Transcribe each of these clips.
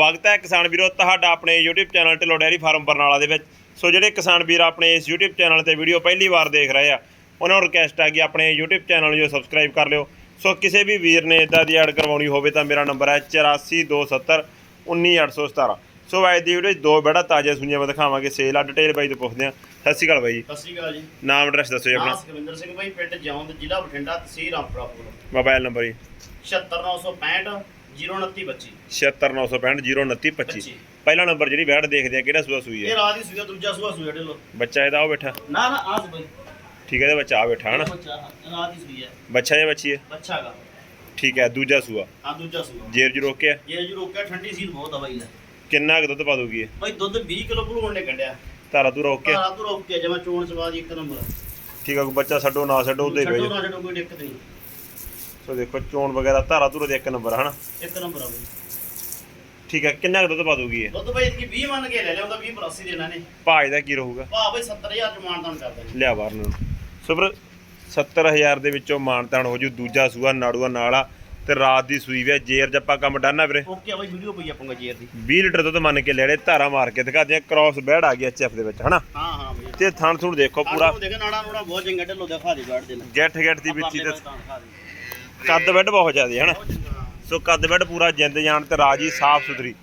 ਸਵਾਗਤ ਹੈ ਕਿਸਾਨ ਵੀਰੋ ਤੁਹਾਡਾ ਆਪਣੇ YouTube channel Dhillon dairy farm Barnala ਦੇ ਵਿੱਚ। ਸੋ ਜਿਹੜੇ ਕਿਸਾਨ ਵੀਰ ਆਪਣੇ ਇਸ YouTube ਚੈਨਲ ਤੇ ਵੀਡੀਓ ਪਹਿਲੀ ਵਾਰ ਦੇਖ ਰਹੇ ਆ ਉਹਨਾਂ ਨੂੰ ਰਿਕਵੈਸਟ ਹੈ ਕਿ ਆਪਣੇ YouTube ਚੈਨਲ ਨੂੰ ਸਬਸਕ੍ਰਾਈਬ ਕਰ ਲਿਓ। ਸੋ ਕਿਸੇ ਵੀ ਵੀਰ ਨੇ ਇਦਾਂ ਦੀ ਐਡ ਕਰਵਾਉਣੀ ਹੋਵੇ ਤਾਂ ਮੇਰਾ ਨੰਬਰ ਹੈ 8427 19817 ਸੋ ਅੱਜ ਦੀ ਵੀਡੀਓ 'ਚ ਦੋ ਬੜਾ ਤਾਜ਼ਾ ਸੁਣੀਆਂ ਮੈਂ ਦਿਖਾਵਾਂਗੇ। ਸੇਲ ਆ ਡਿਟੇਲ ਬਾਈ ਤੋਂ ਪੁੱਛਦੇ ਆ ਸਤਿ ਸ਼੍ਰੀ ਅਕਾਲ ਬਾਈ। ਜੀ ਸਤਿ ਸ਼੍ਰੀ ਅਕਾਲ ਜੀ। ਨਾਮ ਐਡਰੈਸ ਦੱਸੋ ਜੀ ਆਪਣਾ। ਸੁਖਵਿੰਦਰ ਸਿੰਘ ਭਾਈ ਪਿੰਡ ਜੌਂਦ ਜ਼ਿਲ੍ਹਾ ਬਠਿੰਡਾ ਤਹਿਸੀਲ ਰਾਮਪੁਰਾ ਮੋਬਾਈਲ ਨੰਬਰ ਜੀ। 76965 02925 76965 02925 ਪਹਿਲਾ ਨੰਬਰ ਜਿਹੜੀ ਬੈਡ ਦੇਖਦੇ ਆ ਕਿਹੜਾ ਸੂਆ ਸੂਈ ਇਹ ਹੈ ਰਾਤ ਦੀ ਸੂਆ ਦੂਜਾ ਸੂਆ ਸੂਆ ਢਿੱਲੋ। ਬੱਚਾ ਇਹਦਾ ਉਹ ਬੈਠਾ। ਨਾ ਨਾ ਆਸ ਭਾਈ ਠੀਕ ਹੈ ਇਹਦਾ ਬੱਚਾ ਆ ਬੈਠਾ ਹਨਾ? ਬੱਚਾ ਹਾਂ, ਰਾਤ ਦੀ ਸੂਈ ਹੈ ਬੱਚਾ ਜਾਂ ਬੱਚੀ ਹੈ? ਬੱਚਾ ਗਾ ਠੀਕ ਹੈ ਦੂਜਾ ਸੂਆ। ਹਾਂ ਦੂਜਾ ਸੂਆ। ਜੇਰ ਜੀ ਰੋਕਿਆ? ਇਹ ਜੋ ਰੋਕਿਆ ਠੰਡੀ ਸੀਲ ਬਹੁਤ ਆ ਬਾਈ ਲੈ ਕਿੰਨਾ ਕੁ ਦੁੱਧ ਪਾ ਦੂਗੀ ਇਹ? ਭਾਈ ਦੁੱਧ 20 ਕਿਲੋ ਭਲੂਣ ਨੇ ਕੱਢਿਆ। ਧਾਰਾ ਤੂੰ ਰੋਕਿਆ ਰਾਤ ਨੂੰ ਰੋਕ ਕੇ ਜਮਾ ਚੋਣ ਸਵਾਦ ਇੱਕ ਨੰਬਰ ਠੀਕ ਹੈ ਕੋਈ ਬੱਚਾ ਛੱਡੋ ਨਾ ਛੱਡੋ ਉਹਦੇ ਛੱਡੋ ਵੇਜ ਨਾ ਛੱਡੋ ਕੋਈ ਦਿੱਕਤ ਨਹੀਂ। ਸੋ ਦੇਖੋ ਚੋਣ ਵਗੈਰਾ ਧਾਰਾ ਧੂਰਾ ਦੇ ਇੱਕ ਨੰਬਰ ਹਨਾ? ਇੱਕ ਨੰਬਰ ਆ ਬਾਈ। ਠੀਕ ਹੈ ਕਿੰਨਾ ਕੁ ਦੁੱਧ ਪਾ ਦੂਗੀ ਇਹ? ਦੁੱਧ ਭਾਈ ਕੀ 20 ਮੰਨ ਕੇ ਲੈ ਲਿਆਉਂਦਾ 20 ਪਲੱਸ ਹੀ ਦੇਣਾ ਨੇ। ਭਾਜ ਦਾ ਕੀ ਰਹੂਗਾ? ਭਾ ਭਾਈ 70000 ਚ ਮਾਨਦਾਨ ਕਰਦਾ ਜੀ। ਲਿਆ ਬਾਹਰ ਨੂੰ। ਸੋ ਫਿਰ 70000 ਦੇ ਵਿੱਚੋਂ ਮਾਨਤਾਨ ਹੋ ਜੂ ਦੂਜਾ ਸੂਆ ਨਾੜੂਆ ਨਾਲ ਆ ਤੇ ਰਾਤ ਦੀ ਸੂਈ ਵੀ ਜੇਰ ਜੱਪਾ ਕੰਮ ਡਾਨਾ ਵੀਰੇ? ਓਕੇ ਆ ਬਾਈ ਵੀਡੀਓ ਪਈ ਆਪਾਂ ਜੇਰ ਦੀ। 20 ਲੀਟਰ ਦੁੱਧ ਮੰਨ ਕੇ ਲੈੜੇ ਧਾਰਾ ਮਾਰ ਕੇ ਦਿਖਾ ਦਿਆਂ ਕ੍ਰਾਸ ਬੈੜ ਆ ਗਿਆ ਐਚਐਫ ਦੇ ਵਿੱਚ ਹਨਾ? ਹਾਂ ਹਾਂ ਬਾਈ। ਤੇ ਥਣ ਥੁਣ ਦੇਖੋ ਪੂਰਾ। ਦੇਖ ਨਾੜਾ ਨੂੜਾ ਬਹੁਤ ਚੰਗਾ ਢਿੱਲੋ ਦਿਖਾ ਦੇ ਬੈਠ ਦੇ ਨਾ। ਗੈਠ ਗੈਠ ਦੀ ਵਿੱਚੀ ਤੇ ਦਿਖਾ ਦੇ। ਕੱਦ ਬੈੱਡ ਬਹੁਤ ਜ਼ਿਆਦਾ ਹਨਾ? ਬਹੁਤ ਚੰਗਾ ਸੋ ਕੱਦ ਬੈੱਡ ਪੂਰਾ ਜਿੰਦ ਜਾਨ ਤੇ ਰਾਜੀ ਸਾਫ਼ ਸੁਥਰੀ।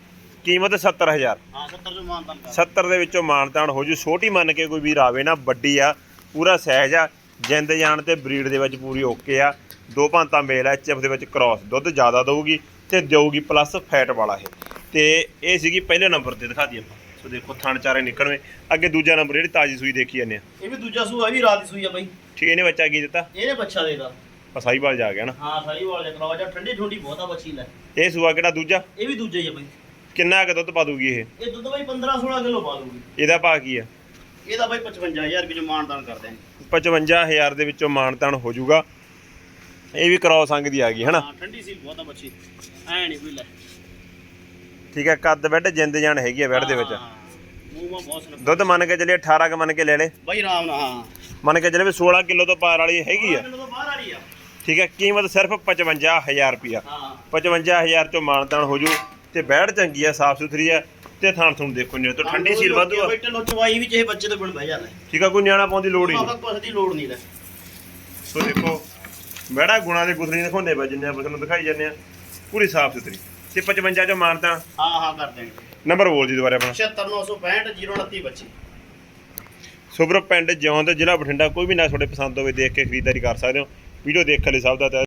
ਕੀਮਤ 70000 ਹਾਂ 70 ਚ ਮਾਨਦਾਨ ਕਰ। 70 ਦੇ ਵਿੱਚੋਂ ਮਾਨਤਾਨ ਹੋ ਜੂ। ਛੋਟੀ ਮੰਨ ਕੇ ਕੋਈ ਵੀਰ ਆਵੇ ਨਾ ਵੱਡੀ ਆ ਪੂਰਾ ਸਾਈਜ਼ ਆ। ਜਿੰਦ ਜਾਨ ਤੇ ਬਰੀਡ ਦੇ ਵਿੱਚ ਪੂਰੀ ਓਕੇ ਆ। ਦੋ ਭਾਂਤਾ ਮੇਲ ਆ ਐਚਐਫ ਦੇ ਵਿੱਚ ਕ੍ਰਾਸ। ਦੁੱਧ ਜ਼ਿਆਦਾ ਦਊਗੀ ਤੇ ਦੇਊਗੀ ਪਲੱਸ ਫੈਟ ਵਾਲਾ ਇਹ। ਤੇ ਇਹ ਸੀਗੀ ਪਹਿਲੇ ਨੰਬਰ ਤੇ ਦਿਖਾ ਦਈਏ ਆਪਾਂ। ਸੋ ਦੇਖੋ ਥਣ ਚਾਰੇ ਨਿਕਲਵੇਂ ਅੱਗੇ ਦੂਜਾ ਨੰਬਰ ਜਿਹੜੀ ਤਾਜੀ ਸੂਈ ਦੇਖੀ ਜਾਂਦੇ ਆ। ਇਹ ਵੀ ਦੂਜਾ ਸੂਆ ਵੀ ਰਾਤ ਦੀ ਸੂਈ ਆ ਬਾਈ। ਠੀਕ ਹੈ ਇਹਨੇ ਬੱਚਾ ਕੀ ਦਿੱਤਾ? ਇਹਨੇ ਬੱਚਾ ਦੇਦਾ ਸਾਈਵਾਲ ਜਾ ਗਿਆ ਨਾ। ਹਾਂ ਸਾਰੀ ਵਾਲ ਦੇ ਕਰਾਵਾ ਜਾ ਠੰਡੀ ਠੰਡੀ ਬਹੁਤ ਆ ਬੱਚੀ ਲੈ। ਇਹ ਸੂਆ ਕਿਹੜਾ ਦੂਜਾ? ਇਹ ਵੀ ਦੂਜਾ ਹੀ ਆ ਬਾਈ। ਕਿੰਨਾ ਕੁ ਦੁੱਧ ਪਾ ਦੂਗੀ ਇਹ? ਇਹ ਦੁੱਧ ਬਾਈ 15 16 ਕਿਲੋ ਪਾ ਦੂਗੀ। ਇਹਦਾ ਭਾਅ ਕੀ ਆ? ਇਹਦਾ ਬਾਈ 55000 ਰੁਪਏ ਚ ਮਾਨਦਾਨ ਕਰਦੇ ਆ 55000 ਦੇ ਵਿੱਚੋਂ ਮਾਨਤਾਨ ਹੋ ਜਾਊਗਾ। ਇਹ ਵੀ ਕ੍ਰਾਸ ਅੰਗ ਦੀ ਆ ਗਈ ਹਨਾ? ਹਾਂ ਠੰਡੀ ਸੀ ਬਹੁਤ ਆ ਬੱਚੀ। ਐ ਨਹੀਂ ਕੋਈ ਲੈ। ਠੀਕ ਹੈ ਕੱਦ ਬੈੱਡ ਜਿੰਦ ਜਾਨ ਹੈਗੀ ਆ ਬੈੱਡ ਦੇ ਵਿੱਚ। ਹਾਂ, ਮੂੰਹ ਮਾ ਬਹੁਤ ਸੁਣ ਦੁੱਧ ਮੰਨ ਕੇ ਚੱਲੇ 18 ਕ ਮੰਨ ਕੇ ਲੈ ਲੈ। ਬਾਈ ਆਰਾਮ ਨਾਲ ਹਾਂ। ਮੰਨ ਕੇ ਚੱਲੇ ਵੀ 16 ਕਿਲੋ ਤੋਂ ਪਾਰ ਵਾਲੀ ਹੈਗੀ ਆ। ਕਿਲੋ ਤੋਂ ਬਾਹਰ ਆ ਰਹੀ ਆ। ਠੀਕ ਹੈ ਕੀਮਤ ਸਿਰਫ 55000 ਰੁਪਿਆ ਹਾਂ 55000 ਚੋਂ ਮਾਨਤਾਨ ਹੋ ਜੂ ਤੇ ਬੈੜ ਚੰਗੀ ਆ ਸਾਫ਼ ਸੁਥਰੀ ਆ ਤੇ ਥਾਣ ਥੁਣ ਦੇਖੋ ਨੇ ਤੋਂ ਠੰਡੀ ਸੀਲ ਵਾਧੂ ਆ ਬੈਠੇ ਲੋ ਚਵਾਈ ਵਿੱਚ ਇਹ ਬੱਚੇ ਤੋਂ ਬਿਨ ਬਹਿ ਜਾਂਦਾ। ਠੀਕ ਆ ਕੋਈ ਨਿਆਣਾ ਪਾਉਣ ਦੀ ਲੋੜ ਹੀ ਨਹੀਂ। ਕੁਛ ਦੀ ਲੋੜ ਨਹੀਂ ਲੈ। ਸੋ ਦੇਖੋ ਬੈੜਾ ਗੁਣਾ ਦੀ ਗੁਥਲੀ ਦਿਖਾਉਂਦੇ ਬਾ ਜਿੰਨੇ ਆਪਾਂ ਤੁਹਾਨੂੰ ਦਿਖਾਈ ਜਾਂਦੇ ਆ ਪੂਰੀ ਸਾਫ਼ ਸੁਥਰੀ। ਤੇ 55 ਚੋਂ ਮਾਨਤਾਨ? ਹਾਂ ਹਾਂ ਕਰ ਦੇਣਗੇ। ਨੰਬਰ ਬੋਲ ਜੀ ਦੁਬਾਰਾ ਆਪਣਾ। 76965 029 ਬੱਚੀ। ਸੁਬਰ ਪਿੰਡ ਜਿਉਂ ਤੇ ਜ਼ਿਲ੍ਹਾ ਬਠਿੰਡਾ ਕੋਈ ਵੀ ਨਾ ਤੁਹਾਡੇ ਪਸੰਦ ਹੋਵੇ ਦੇਖ ਕੇ ਖਰੀਦਦਾਰੀ ਕਰ ਸਕਦੇ ਹੋ। ਵੀਡੀਓ ਦੇਖਣ ਲਈ ਸਭ ਦਾ ਤਹਿ